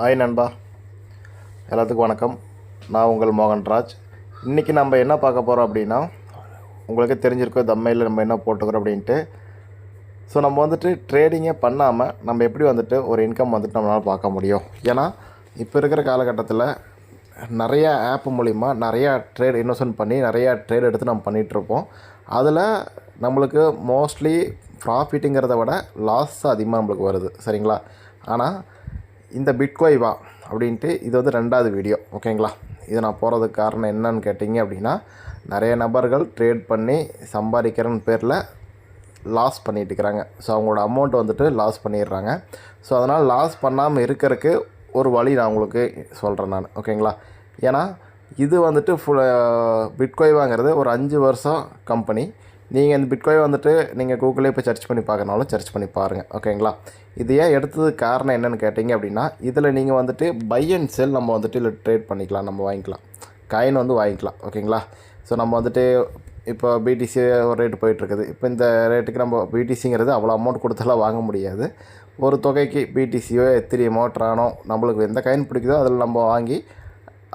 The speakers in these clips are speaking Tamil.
ஹாய் நண்பா. எல்லாத்துக்கும் வணக்கம். நான் உங்கள் மோகன்ராஜ். இன்றைக்கி நம்ம என்ன பார்க்க போகிறோம் அப்படின்னா உங்களுக்கு தெரிஞ்சிருக்கோ தம்மையில் நம்ம என்ன போட்டுக்கிறோம் அப்படின்ட்டு. ஸோ நம்ம வந்துட்டு ட்ரேடிங்கே பண்ணாமல் நம்ம எப்படி வந்துட்டு ஒரு இன்கம் வந்துட்டு நம்மளால் பார்க்க முடியும்? ஏன்னா இப்போ இருக்கிற காலகட்டத்தில் நிறையா ஆப் மூலிமா நிறையா ட்ரேட் இன்வெஸ்ட்மெண்ட் பண்ணி நிறையா ட்ரேட் எடுத்து நம்ம பண்ணிகிட்ருப்போம் அதில் நம்மளுக்கு மோஸ்ட்லி ப்ராஃபிட்டுங்கிறத விட லாஸ் அதிகமாக நம்மளுக்கு வருது. சரிங்களா? ஆனால் இந்த பிட்கோய்வா அப்படின்ட்டு இது வந்து ரெண்டாவது வீடியோ ஓகேங்களா இது நான் போகிறதுக்கு காரணம் என்னன்னு கேட்டிங்க அப்படின்னா நிறைய நபர்கள் ட்ரேட் பண்ணி சம்பாதிக்கிறேன்னு பேரில் லாஸ் பண்ணிகிட்டு இருக்கிறாங்க. ஸோ அவங்களோட அமௌண்ட் வந்துட்டு லாஸ் பண்ணிடுறாங்க. ஸோ அதனால் லாஸ் பண்ணாமல் இருக்கிறதுக்கு ஒரு வழி நான் உங்களுக்கு சொல்கிறேன் நான் ஓகேங்களா ஏன்னா இது வந்துட்டு ஃபுல் பிட்கோய்வாங்கிறது ஒரு அஞ்சு வருஷம் கம்பெனி நீங்கள் இந்த பிட்கோய் வந்துட்டு நீங்கள் கூகுளே போய் சர்ச் பண்ணி பார்க்கறனாலும் சர்ச் பண்ணி பாருங்கள் ஓகேங்களா இது ஏன் எடுத்ததுக்கு காரணம் என்னென்னு கேட்டிங்க அப்படின்னா இதில் நீங்கள் வந்துட்டு பை அண்ட் செல் நம்ம வந்துட்டு இதில் ட்ரேட் பண்ணிக்கலாம் நம்ம வாங்கிக்கலாம். காயின் வந்து வாங்கிக்கலாம் ஓகேங்களா ஸோ நம்ம வந்துட்டு இப்போ பிடிசி ஒரு ரேட்டு போயிட்டுருக்குது. இப்போ இந்த ரேட்டுக்கு நம்ம பிடிசிங்கிறது அவ்வளோ அமௌண்ட் கொடுத்தெல்லாம் வாங்க முடியாது. ஒரு தொகைக்கு பிடிசியோ எத்திரியமோ ட்ரானோ நம்மளுக்கு எந்த காயின் பிடிக்குதோ அதில் நம்ம வாங்கி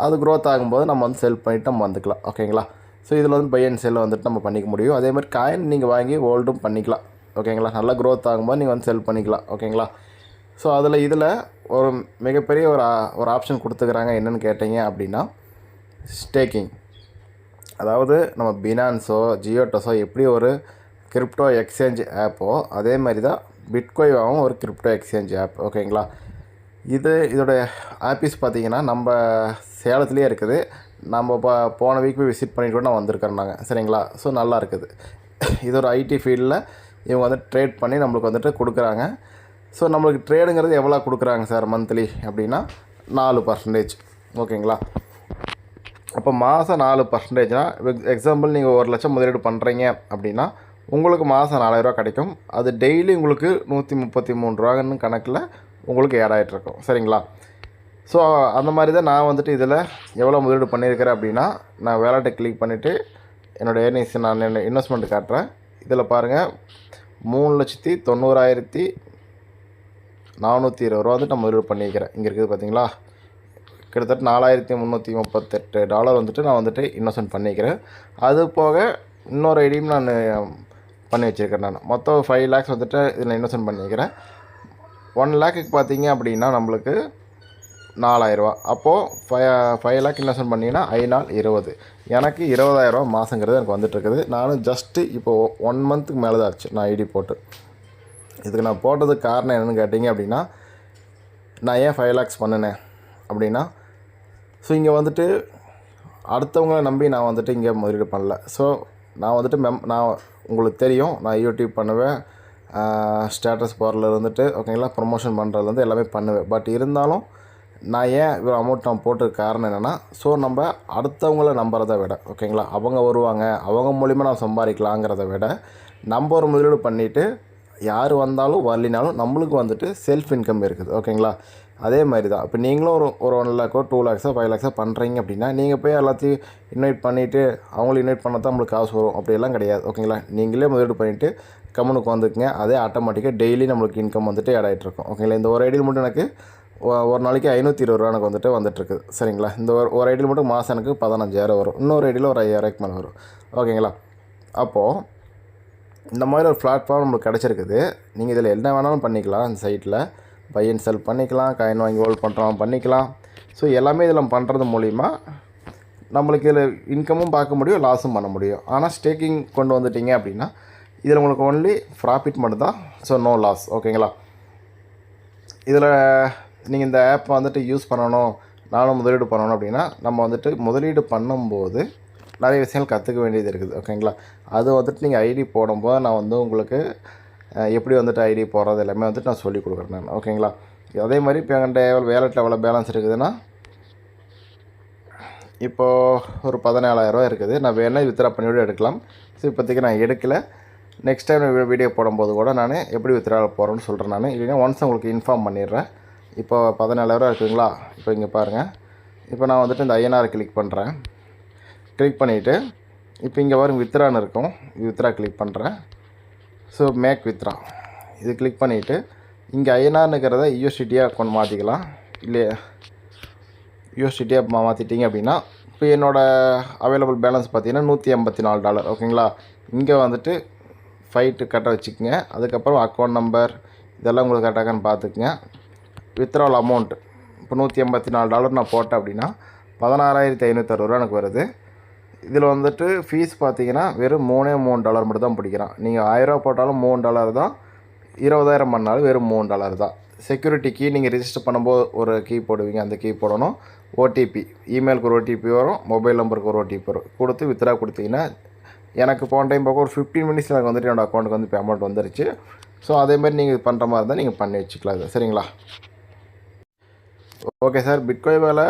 அது க்ரோத் ஆகும்போது நம்ம வந்து செல் பண்ணிவிட்டு நம்ம வந்துக்கலாம் ஓகேங்களா ஸோ இதில் வந்து பை அண்ட் செல் வந்துட்டு நம்ம பண்ணிக்க முடியும். அதே மாதிரி காயின் நீங்கள் வாங்கி ஹோல்டும் பண்ணிக்கலாம். ஓகேங்களா நல்லா க்ரோத் ஆகும்போது நீங்கள் வந்து செல் பண்ணிக்கலாம். ஓகேங்களா ஸோ அதில் இதில் ஒரு மிகப்பெரிய ஒரு ஒரு ஆப்ஷன் கொடுத்துக்கிறாங்க. என்னென்னு கேட்டிங்க அப்படின்னா ஸ்டேக்கிங் அதாவது நம்ம பினான்ஸோ ஜியோட்டஸோ எப்படி ஒரு கிரிப்டோ எக்ஸ்சேஞ்ச் ஆப்போ அதே மாதிரி தான் பிட்கோய்வாகவும் ஒரு கிரிப்டோ எக்ஸ்சேஞ்ச் ஆப் ஓகேங்களா இது இதோடைய ஆஃபீஸ் பார்த்தீங்கன்னா நம்ம சேலத்துலேயே இருக்குது. நம்ம இப்போ போன வீக் போய் விசிட் பண்ணிட்டு கூட நான் வந்திருக்கேன் நாங்கள் சரிங்களா? ஸோ நல்லா இருக்குது இது ஒரு ஐடி ஃபீல்டில் இவங்க வந்து ட்ரேட் பண்ணி நம்மளுக்கு வந்துட்டு கொடுக்குறாங்க. ஸோ நம்மளுக்கு ட்ரேடுங்கிறது எவ்வளோ கொடுக்குறாங்க சார் மந்த்லி அப்படின்னா நாலு பர்சன்டேஜ் ஓகேங்களா அப்போ மாதம் நாலு பர்சன்டேஜ்னால் எக்ஸாம்பிள் நீங்கள் ஒரு லட்சம் முதலீடு பண்ணுறீங்க அப்படின்னா உங்களுக்கு மாதம் நாலாயிரரூவா கிடைக்கும். அது டெய்லி உங்களுக்கு நூற்றி முப்பத்தி மூணு ரூபான்னு கணக்கில் உங்களுக்கு ஆட் ஆகிட்ருக்கும் சரிங்களா? ஸோ அந்த மாதிரி தான் நான் வந்துட்டு இதில் எவ்வளோ முதலீடு பண்ணியிருக்கிறேன் அப்படின்னா நான் வேலட்டை கிளிக் பண்ணிவிட்டு என்னோடய ஏர்னிங்ஸ் நான் என்ன இன்வெஸ்ட்மெண்ட் காட்டுறேன். இதில் பாருங்கள் மூணு லட்சத்தி தொண்ணூறாயிரத்தி நானூற்றி இருபது ரூபா வந்துட்டு நான் முதலீடு பண்ணியிருக்கிறேன். இங்கே இருக்குது பார்த்தீங்களா கிட்டத்தட்ட நாலாயிரத்தி முந்நூற்றி முப்பத்தெட்டு டாலர் வந்துட்டு நான் வந்துட்டு இன்வெஸ்ட்மெண்ட் பண்ணிக்கிறேன் அது போக இன்னொரு ஐடியும் நான் பண்ணி வச்சுருக்கேன் நான். மொத்தம் ஃபைவ் லேக்ஸ் வந்துட்டு இதில் இன்வெஸ்ட்மெண்ட் பண்ணிக்கிறேன் ஒன் லேக்குக்கு பார்த்தீங்க அப்படின்னா நம்மளுக்கு நாலாயிரரூவா அப்போது ஃபைவ் ஃபைவ் லேக் இன்வெஸ்ட்மெண்ட் பண்ணிங்கன்னா ஐநாள் இருபது. எனக்கு இருபதாயிரரூவா மாதங்கிறது எனக்கு வந்துட்டுருக்குது. நானும் ஜஸ்ட்டு இப்போது ஒன் மந்த்துக்கு மேலே தான் ஆச்சு. நான் ஐடி போட்டு. இதுக்கு நான் போட்டதுக்கு காரணம் என்னென்னு கேட்டிங்க அப்படின்னா நான் ஏன் ஃபைவ் லேக்ஸ் பண்ணினேன் அப்படின்னா ஸோ இங்கே வந்துட்டு அடுத்தவங்கள நம்பி நான் வந்துட்டு இங்கே முதலீடு பண்ணல. ஸோ நான் வந்துட்டு மெம் நான் உங்களுக்கு தெரியும். நான் யூடியூப் பண்ணுவேன். ஸ்டேட்டஸ் போடுறதுலேருந்துட்டு இருந்துட்டு ஓகேங்களா ப்ரொமோஷன் பண்ணுறதுலேருந்து எல்லாமே பண்ணுவேன். பட் இருந்தாலும் நான் ஏன் இவ்வளோ அமௌண்ட் நான் போட்டதுக்கு காரணம் என்னென்னா ஸோ நம்ம அடுத்தவங்கள நம்புறதை விட ஓகேங்களா அவங்க வருவாங்க அவங்க மூலிமா நான் சம்பாதிக்கலாங்கிறத விட நம்ம ஒரு முதலீடு பண்ணிவிட்டு யார் வந்தாலும் வரலினாலும் நம்மளுக்கு வந்துட்டு செல்ஃப் இன்கம் இருக்குது ஓகேங்களா அதே மாதிரி தான் இப்போ நீங்களும் ஒரு ஒரு ஒன் லேக்கோ டூ லேக்ஸோ ஃபைவ் லேக்ஸோ பண்ணுறீங்க அப்படின்னா நீங்கள் போய் எல்லாத்தையும் இன்வைட் பண்ணிவிட்டு அவங்களும் இன்வைட் பண்ண தான் நம்மளுக்கு காசு வரும். அப்படியெல்லாம் கிடையாது ஓகேங்களா நீங்களே முதலீடு பண்ணிவிட்டு கம்முனுக்கு வந்துக்குங்க அதே ஆட்டோமேட்டிக்காக டெய்லி நம்மளுக்கு இன்கம் வந்துட்டு ஆட் ஆகிட்டு இருக்கும் ஓகேங்களா இந்த ஒரு ஐடியில் மட்டும் எனக்கு ஒரு நாளைக்கு ஐநூற்றி இருபது ரூபா எனக்கு வந்துட்டு வந்துட்டுருக்குது சரிங்களா? இந்த ஒரு ஒரு ஐடியில் மட்டும் மாதம் எனக்கு பதினஞ்சாயிரம் வரும். இன்னொரு ஐடியில் ஒரு ஐயாயிரக்கு மேலே வரும். ஓகேங்களா? அப்போது இந்த மாதிரி ஒரு பிளாட்ஃபார்ம் நம்மளுக்கு கிடச்சிருக்குது. நீங்கள் இதில் என்ன வேணாலும் பண்ணிக்கலாம். இந்த சைட்டில் பை அண்ட் செல் பண்ணிக்கலாம். காயின் வாங்கி ஹோல்ட் பண்ணுறோம் பண்ணிக்கலாம். ஸோ எல்லாமே இதில் பண்ணுறது மூலிமா நம்மளுக்கு இதில் இன்கமும் பார்க்க முடியும் லாஸும் பண்ண முடியும். ஆனால் ஸ்டேக்கிங் கொண்டு வந்துட்டீங்க அப்படின்னா இதில் உங்களுக்கு ஒன்லி ப்ராஃபிட் மட்டும்தான். ஸோ நோ லாஸ் ஓகேங்களா? இதில் நீங்கள் இந்த ஆப் வந்துட்டு யூஸ் பண்ணணும் நானும் முதலீடு பண்ணணும் அப்படின்னா நம்ம வந்துட்டு முதலீடு பண்ணும்போது நிறைய விஷயங்கள் கற்றுக்க வேண்டியது இருக்குது ஓகேங்களா அது வந்துட்டு நீங்கள் ஐடி போடும்போது நான் வந்து உங்களுக்கு எப்படி வந்துட்டு ஐடி போடுறது எல்லாமே வந்துட்டு நான் சொல்லி கொடுக்குறேன் நான் ஓகேங்களா அதே மாதிரி இப்போ என்கிட்ட எவ்வளோ வேலெட்டில் எவ்வளோ பேலன்ஸ் இருக்குதுன்னா இப்போது ஒரு பதினேழாயிரரூவா இருக்குது. நான் வேணால் வித்ரா பண்ணி எடுக்கலாம். ஸோ இப்போதைக்கு நான் எடுக்கலை. நெக்ஸ்ட் டைம் வீடியோ போடும்போது கூட நான் எப்படி வித்ரா போகிறேன்னு சொல்கிறேன் நான். இல்லைன்னா ஒன்ஸ் உங்களுக்கு இன்ஃபார்ம் பண்ணிடுறேன். இப்போ பதினேழாயிரம் இருக்குங்களா இப்போ இங்கே பாருங்கள் இப்போ நான் வந்துட்டு இந்த ஐஎன்ஆர் கிளிக் பண்ணுறேன் கிளிக் பண்ணிவிட்டு இப்போ இங்கே வரும் வித்ரான்னு இருக்கும். வித்ரா கிளிக் பண்ணுறேன் ஸோ மேக் வித்ரா இது கிளிக் பண்ணிவிட்டு இங்கே ஐஎன்ஆர்னுக்கிறத யூஎஸ்டிடியாக கொண்டு மாற்றிக்கலாம் இல்லையா? யூஎஸ்டிடியாக மாற்றிட்டீங்க அப்படின்னா இப்போ என்னோடய அவைலபிள் பேலன்ஸ் பார்த்தீங்கன்னா நூற்றி எண்பத்தி நாலு டாலர் ஓகேங்களா? இங்கே வந்துட்டு ஃபைட்டு கட்ட வச்சுக்கோங்க. அதுக்கப்புறம் அக்கௌண்ட் நம்பர் இதெல்லாம் உங்களுக்கு கரெக்டாகன்னு பார்த்துக்குங்க. வித்ரால் அமௌண்ட் இப்போ நூற்றி எண்பத்தி நாலு டாலர் நான் போட்டேன் அப்படின்னா பதினாறாயிரத்தி ஐநூற்றறுபது ரூபா எனக்கு வருது. இதில் வந்துட்டு ஃபீஸ் பார்த்தீங்கன்னா வெறும் மூணே மூணு டாலர் மட்டும் தான் பிடிக்கிறான். நீங்கள் ஆயிரரூவா போட்டாலும் மூணு டாலர் தான் இருபதாயிரம் பண்ணாலும் வெறும் மூணு டாலர் தான். செக்யூரிட்டி கீ நீங்கள் ரிஜிஸ்டர் பண்ணும்போது ஒரு கீ போடுவீங்க அந்த கீ போடணும். ஓடிபி இமெயிலுக்கு ஒரு ஓடிபி வரும் மொபைல் நம்பருக்கு ஒரு ஓடிபி வரும். கொடுத்து வித்ரா கொடுத்தீங்கன்னா எனக்கு போன டைம் பார்க்க ஒரு ஃபிஃப்டீன் மினிட்ஸில் எனக்கு வந்துட்டு என்னோடய அக்கௌண்ட்டுக்கு வந்து பேமெண்ட் வந்துருச்சு. ஸோ அதேமாதிரி நீங்கள் பண்ணுற மாதிரி இருந்தால் நீங்கள் பண்ணி வச்சுக்கலாம் சரிங்களா? ஓகே சார் பிட்கோய் வேலை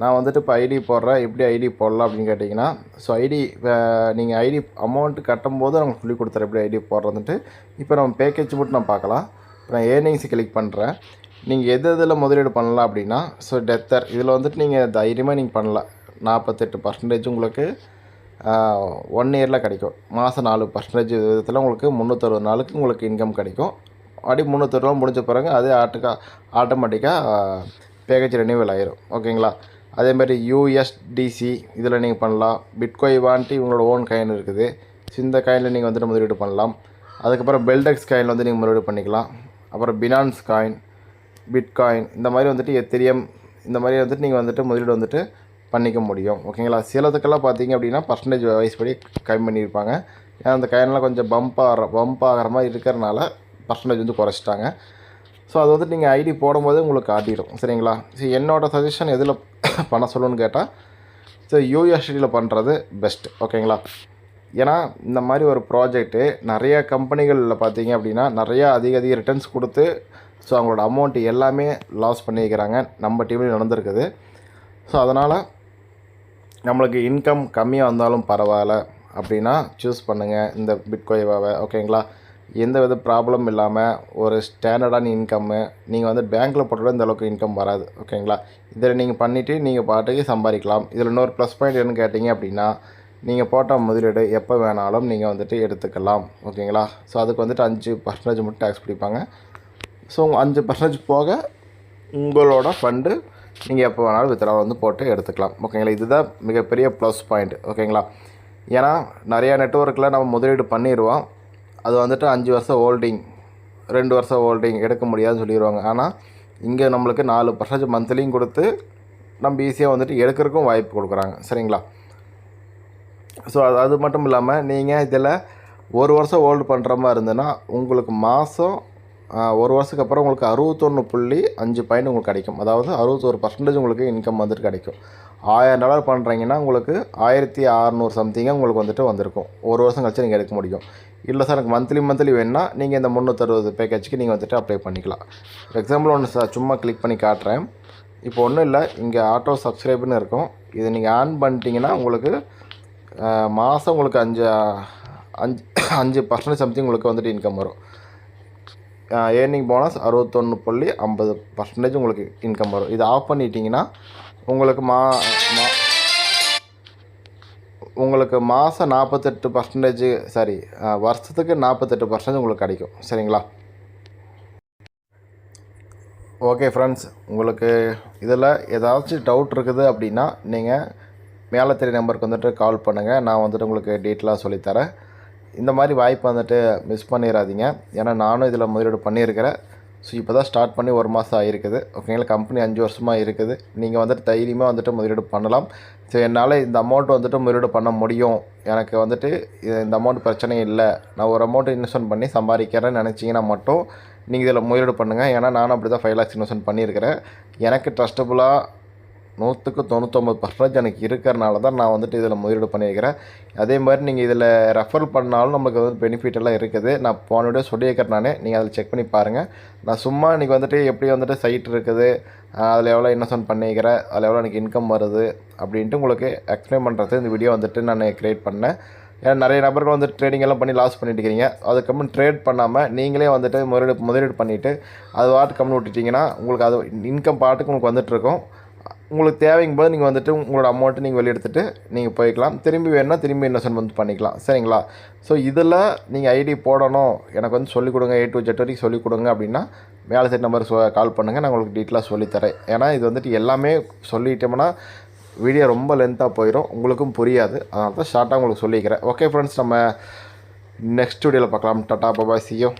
நான் வந்துட்டு இப்போ ஐடி போடுறேன். எப்படி ஐடி போடலாம் அப்படின்னு கேட்டிங்கன்னா ஸோ ஐடி நீங்கள் ஐடி அமௌண்ட்டு கட்டும்போது அவங்க சொல்லி கொடுத்துறேன் எப்படி ஐடி போடுறதுன்ட்டு. இப்போ நம்ம பேக்கேஜ் மட்டும் நான் பார்க்கலாம். இப்போ நான் ஏர்னிங்ஸ் கிளிக் பண்ணுறேன் நீங்கள் எது எதில் முதலீடு பண்ணலாம் அப்படின்னா ஸோ டெத்தர் இதில் வந்துட்டு நீங்கள் தைரியமாக நீங்கள் பண்ணலாம். நாற்பத்தெட்டு பர்சன்டேஜ் உங்களுக்கு ஒன் இயரில் கிடைக்கும். மாதம் நாலு பர்சன்டேஜ் விதத்தில் உங்களுக்கு முந்நூற்றறுபது நாளுக்கு உங்களுக்கு இன்கம் கிடைக்கும். அப்படி முந்நூற்றறுபா முடிஞ்ச பிறகு அதே ஆட்டுக்கா ஆட்டோமேட்டிக்காக பேக்கேஜ் ரெனியூவல் ஆயிரும். ஓகேங்களா அதேமாதிரி யூஎஸ்டிசி இதில் நீங்கள் பண்ணலாம். பிட்கோய் வாண்டி உங்களோட ஓன் காயின் இருக்குது. ஸோ இந்த காயினில் நீங்கள் வந்துட்டு முதலீடு பண்ணலாம். அதுக்கப்புறம் பெல்டெக்ஸ் காயின் வந்து நீங்கள் முதலீடு பண்ணிக்கலாம். அப்புறம் பினான்ஸ் காயின் பிட்காயின் இந்த மாதிரி வந்துட்டு எத்திரியம் இந்த மாதிரி வந்துட்டு நீங்கள் வந்துட்டு முதலீடு வந்துட்டு பண்ணிக்க முடியும். ஓகேங்களா சிலதுக்கெல்லாம் பார்த்தீங்க அப்படின்னா பர்சன்டேஜ் வைஸ் படி கம்மி பண்ணியிருப்பாங்க. ஏன்னா அந்த காயின்லாம் கொஞ்சம் பம்ப் ஆகிற பம்ப் ஆகிற மாதிரி இருக்கிறனால பர்சன்டேஜ் வந்து குறைச்சிட்டாங்க. ஸோ அது வந்துட்டு நீங்கள் ஐடி போடும்போது உங்களுக்கு காட்டிடும். சரிங்களா? ஸோ என்னோடய சஜஷன் எதில் பண்ண சொல்லணும்னு கேட்டால் ஸோ யூஎஸ்டியில் பண்ணுறது பெஸ்ட் ஓகேங்களா? ஏன்னா இந்த மாதிரி ஒரு ப்ராஜெக்ட்டு நிறைய கம்பெனிகளில் பார்த்தீங்க அப்படின்னா நிறையா அதிக அதிக ரிட்டர்ன்ஸ் கொடுத்து ஸோ அவங்களோட அமௌண்ட்டு எல்லாமே லாஸ் பண்ணியிருக்கிறாங்க நம்ம டீம்லேயும் நடந்திருக்குது. ஸோ அதனால் நம்மளுக்கு இன்கம் கம்மியாக வந்தாலும் பரவாயில்ல. அப்படின்னா சூஸ் பண்ணுங்கள் இந்த பிட்கோய்வாவை ஓகேங்களா? எந்த வித ப்ராப்ளம் இல்லாமல் ஒரு ஸ்டாண்டர்டான இன்கம்மு நீங்கள் வந்து பேங்க்கில் போட்டோட இந்த அளவுக்கு இன்கம் வராது ஓகேங்களா இதில் நீங்கள் பண்ணிவிட்டு நீங்கள் பாட்டுக்கு சம்பாதிக்கலாம். இதில் இன்னொரு ப்ளஸ் பாயிண்ட் என்னன்னு கேட்டிங்க அப்படின்னா நீங்கள் போட்ட முதலீடு எப்போ வேணாலும் நீங்கள் வந்துட்டு எடுத்துக்கலாம் ஓகேங்களா ஸோ அதுக்கு வந்துட்டு அஞ்சு பர்சன்டேஜ் மட்டும் டேக்ஸ் பிடிப்பாங்க. ஸோ அஞ்சு பர்சன்டேஜ் போக உங்களோட ஃபண்டு நீங்கள் எப்போ வேணாலும் வித்ரா வந்து போட்டு எடுத்துக்கலாம் ஓகேங்களா இதுதான் மிகப்பெரிய ப்ளஸ் பாயிண்ட் ஓகேங்களா ஏன்னா நிறையா நெட்ஒர்க்கில் நம்ம முதலீடு பண்ணிடுவோம் அது வந்துட்டு அஞ்சு வருஷம் ஹோல்டிங் ரெண்டு வருஷம் ஹோல்டிங் எடுக்க முடியாதுன்னு சொல்லிடுவாங்க ஆனால் இங்கே நம்மளுக்கு நாலு பர்சன்டேஜ் மந்த்லியும் கொடுத்து நம்ம ஈஸியாக வந்துட்டு எடுக்கிறதுக்கும் வாய்ப்பு கொடுக்குறாங்க. சரிங்களா? ஸோ அது அது மட்டும் இல்லாமல் நீங்கள் இதில் ஒரு வருஷம் ஹோல்டு பண்ணுற மாதிரி இருந்ததுன்னா உங்களுக்கு மாதம் ஒரு வருஷத்துக்கு அப்புறம் உங்களுக்கு அறுபத்தொன்று புள்ளி அஞ்சு பாயிண்ட் உங்களுக்கு கிடைக்கும். அதாவது அறுபத்தொரு பர்சன்டேஜ் உங்களுக்கு இன்கம் வந்துட்டு கிடைக்கும். ஆயிரம் டாலர் பண்ணுறீங்கன்னா உங்களுக்கு ஆயிரத்தி அறநூறு சம்திங்காக உங்களுக்கு வந்துட்டு வந்திருக்கும். ஒரு வருஷம் கழிச்சு நீங்கள் எடுக்க முடியும். இல்லை சார் எனக்கு மந்த்லி மந்த்லி வேணுன்னா நீங்கள் இந்த முந்நூற்றறுபது பேக்கேஜ்க்கு நீங்கள் வந்துட்டு அப்ளை பண்ணிக்கலாம். எக்ஸாம்பிள் ஒன்று சார் சும்மா கிளிக் பண்ணி காட்டுறேன். இப்போ ஒன்றும் இல்லை இங்கே ஆட்டோ சப்ஸ்கிரைப்னு இருக்கும். இதை நீங்கள் ஆன் பண்ணிட்டீங்கன்னா உங்களுக்கு மாதம் உங்களுக்கு அஞ்சு அஞ்சு அஞ்சு பர்சன்டேஜ் சம்திங் உங்களுக்கு வந்துட்டு இன்கம் வரும். ஏர்னிங் போனஸ் அறுபத்தொன்று புள்ளி ஐம்பது பர்சன்டேஜ் உங்களுக்கு இன்கம் வரும். இது ஆஃப் பண்ணிட்டீங்கன்னா உங்களுக்கு மா மா உங்களுக்கு மாதம் நாற்பத்தெட்டு பர்சன்டேஜ் சாரி வருஷத்துக்கு நாற்பத்தெட்டு பர்சன்டேஜ் உங்களுக்கு கிடைக்கும். சரிங்களா? ஓகே ஃப்ரெண்ட்ஸ் உங்களுக்கு இதில் ஏதாச்சும் டவுட் இருக்குது அப்படின்னா நீங்கள் மேலே தெரிய நம்பருக்கு வந்துட்டு கால் பண்ணுங்கள் நான் வந்துட்டு உங்களுக்கு டீட்டெயிலாக சொல்லித்தரேன். இந்த மாதிரி வாய்ப்பு வந்துட்டு மிஸ் பண்ணிடாதீங்க ஏன்னா நானும் இதில் முதலீடு பண்ணியிருக்கிறேன். ஸோ இப்போ தான் ஸ்டார்ட் பண்ணி ஒரு மாதம் ஆகிருக்குது ஓகேங்களா கம்பெனி அஞ்சு வருஷமாக இருக்குது. நீங்கள் வந்துட்டு தைரியமாக வந்துட்டு முதலீடு பண்ணலாம். ஸோ என்னால் இந்த அமௌண்ட் வந்துட்டு முதலீடு பண்ண முடியும். எனக்கு வந்துட்டு இது- இந்த அமௌண்ட் பிரச்சனை இல்லை. நான் ஒரு அமௌண்ட் இன்வெஸ்ட்மெண்ட் பண்ணி சம்பாதிக்கிறேன்னு நினச்சிங்கன்னா மட்டும் நீங்கள் இதில் முதலீடு பண்ணுங்கள் ஏன்னா நானும் அப்படி தான் ஃபைவ் லேக்ஸ் இன்வெஸ்ட்மெண்ட் பண்ணியிருக்கிறேன். எனக்கு ட்ரஸ்டபுளாக நூற்றுக்கு தொண்ணூத்தொம்பது பர்சன்டேஜ் எனக்கு இருக்கிறனால தான் நான் வந்துட்டு இதில் முதலீடு பண்ணியிருக்கிறேன். அதே மாதிரி நீங்கள் இதில் ரெஃபர் பண்ணாலும் நமக்கு வந்து பெனிஃபிட் எல்லாம் இருக்குது. நான் போன வீடியோ சொல்லியிருக்கிறேன் நான். நீங்கள் அதில் செக் பண்ணி பாருங்கள் நான் சும்மா இன்றைக்கி வந்துட்டு எப்படி வந்துட்டு சைட் இருக்குது அதில் எவ்வளோ இன்வெஸ்ட்மெண்ட் பண்ணிக்கிறேன் அதில் எவ்வளோ எனக்கு இன்கம் வருது அப்படின்ட்டு உங்களுக்கு எக்ஸ்பிளைன் பண்ணுறது இந்த வீடியோ வந்துட்டு நான் க்ரியேட் பண்ணேன். ஏன்னா நிறைய நபர்கள் வந்து ட்ரேடிங் எல்லாம் பண்ணி லாஸ் பண்ணிட்டு இருக்கிறீங்க. அதுக்கப்புறம் ட்ரேட் பண்ணாமல் நீங்களே வந்துட்டு முதலீடு முதலீடு பண்ணிவிட்டு அது வாட்டு கம்மி விட்டுட்டிங்கன்னா உங்களுக்கு அது இன்கம் பாட்டுக்கு உங்களுக்கு வந்துட்டுருக்கும் உங்களுக்கு தேவைங்கும் போது நீங்கள் வந்துட்டு உங்களோட அமௌண்ட்டை நீங்கள் வெளியே எடுத்துகிட்டு நீங்கள் போய்க்கலாம். திரும்பி வேணும்னா திரும்பி இன்வெஸ்ட்மெண்ட் வந்து பண்ணிக்கலாம். சரிங்களா? ஸோ இதில் நீங்கள் ஐடி போடணும். எனக்கு வந்து சொல்லிக் கொடுங்க. ஏ டு ஜெட் வரைக்கும் சொல்லிக் கொடுங்க அப்படின்னா வேலை சைட் நம்பர் கால் பண்ணுங்கள் நான் உங்களுக்கு டீட்டெயிலாக சொல்லித்தரேன் ஏன்னா இது வந்துட்டு எல்லாமே சொல்லிட்டோம்னா வீடியோ ரொம்ப லென்த்தாக போயிடும் உங்களுக்கும் புரியாது. அதனால தான் ஷார்ட்டாக உங்களுக்கு சொல்லிக்கிறேன். ஓகே ஃப்ரெண்ட்ஸ் நம்ம நெக்ஸ்ட் வீடியோவில் பார்க்கலாம். டாட்டா பாபாய் சியோ